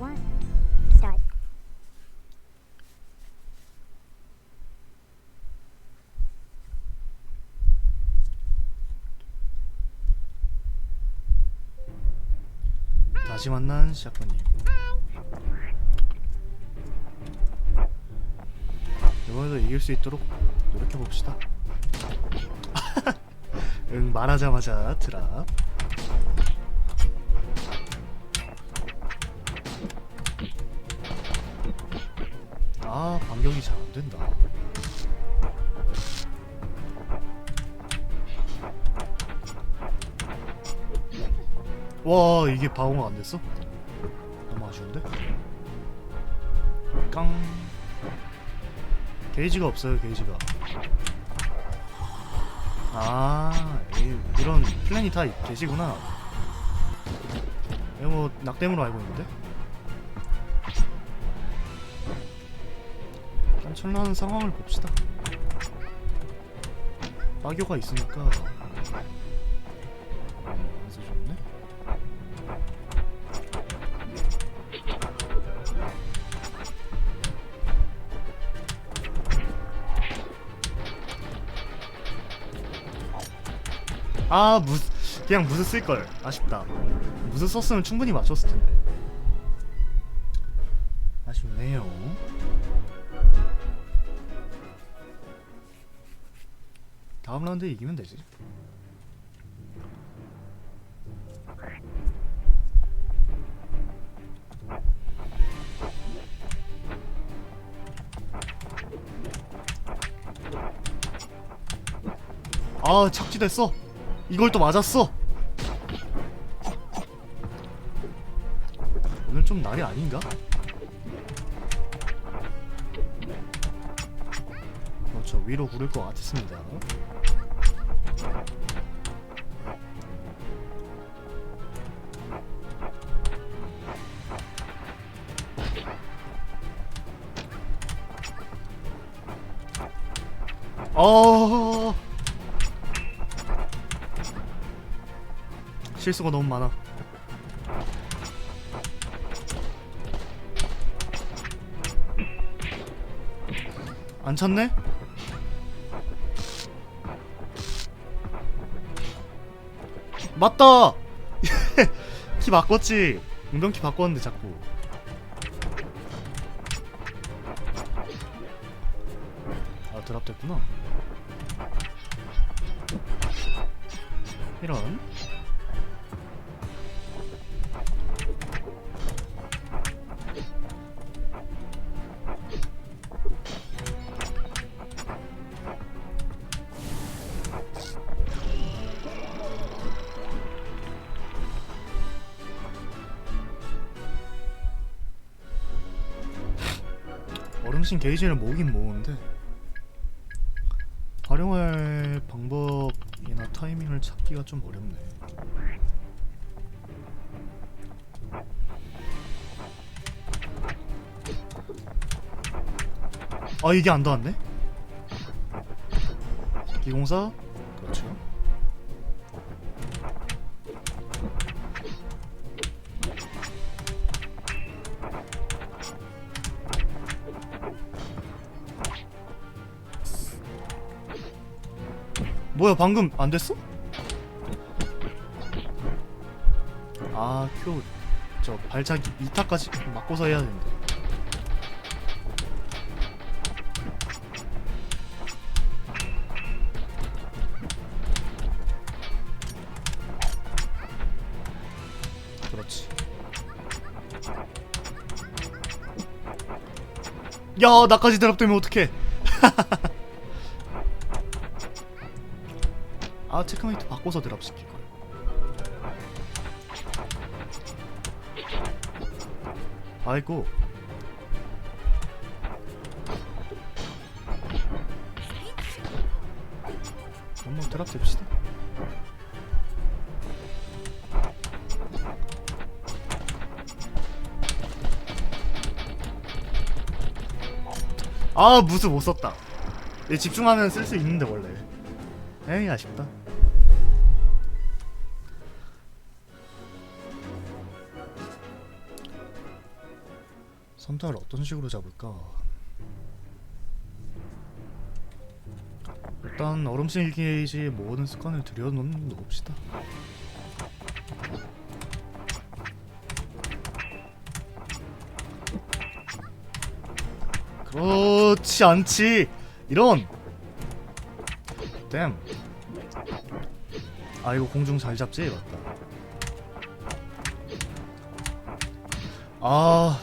one. Start. 다시 만난 샷건님 이번에도 이길 수 있도록 노력해 봅시다 응 말하자마자 드랍 아 반격이 잘 안된다 와 이게 방어가 안 됐어? 너무 아쉬운데? 깡 게이지가 없어요 게이지가 아 이, 이런 플랜이 다 계시구나 이거 뭐 낙댐으로 알고 있는데? 철나는 상황을 봅시다. 빠교가 있으니까. 음, 안서 좋네. 아 무스 그냥 무스 쓸걸. 아쉽다. 무스 썼으면 충분히 맞췄을 텐데. 아쉽네요 다음 라운드 이기면 되지. 아 착지됐어. 이걸 또 맞았어. 오늘 좀 날이 아닌가? 위로 구를 것 같았습니다 어 실수가 너무 많아. 안 찼네? 맞다! 키 바꿨지? 운동키 바꿨는데 자꾸. 아, 드랍 됐구나. 이런. 어릉신 게이지를 모으긴 모으는데 활용할 방법이나 타이밍을 찾기가 좀 어렵네. 아 이게 안 닿았네? 기공사 그렇죠. 뭐야 방금 안 됐어? 아 큐 저 발차기 2타까지 맞고서 해야 되는데. 그렇지. 야 나까지 드랍되면 어떡해 아 체크메이트 바꿔서 드랍 시킬 거야. 아이고. 한번 드랍 됩시다. 아 무스 못 썼다. 얘 집중하면 쓸 수 있는데 원래. 에이 아쉽다. 선택을 어떤 식으로 잡을까? 일단 얼음실 게이지에 모든 습관을 들여놓는 봅시다. 그렇지 않지. 이런. 댐. 아 이거 공중 잘 잡지 맞다. 아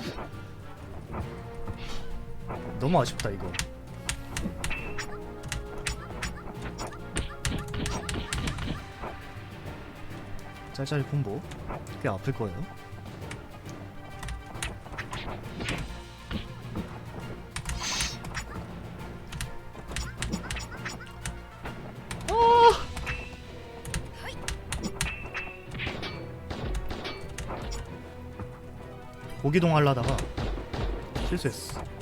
너무 아쉽다 이거. 짤짤이 콤보 꽤 아플 거예요. 고기동 하려다가 실수했어.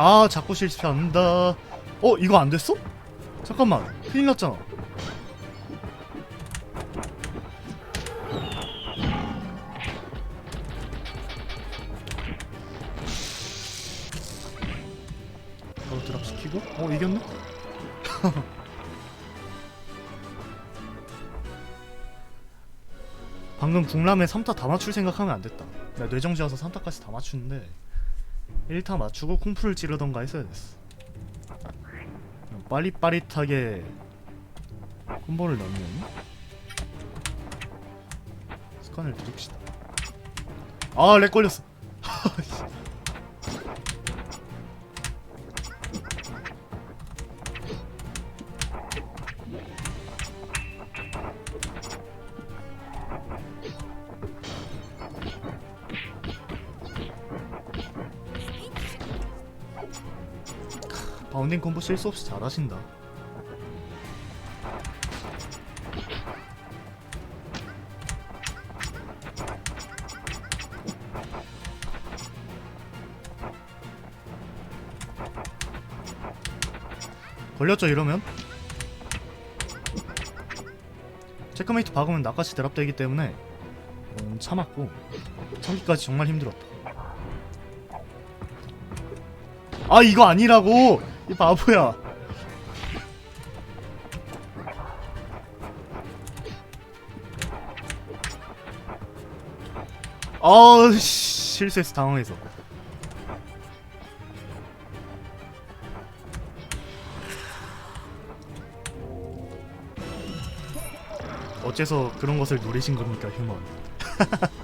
아 자꾸 실수한다. 어 이거 안 됐어? 잠깐만 큰일 났잖아. 바로 드랍 시키고 어 이겼네? 방금 북람에 3타 다 맞출 생각하면 안 됐다. 내가 뇌정지 와서 3타까지 다 맞추는데 1타 맞추고 콩풀을 찌르던가 했어야 됐어. 빠릿빠릿하게 콤보를 넣으면 습관을 들읍시다. 아, 렉 걸렸어. 바운딩 콤보 실수 없이 잘하신다. 걸렸죠 이러면? 체크메이트 박으면 나까지 드랍되기 때문에 음, 참았고 참기까지 정말 힘들었다. 아 이거 아니라고 이 바보야. 아 실수해서 당황해서. 어째서 그런 것을 노리신 겁니까 휴먼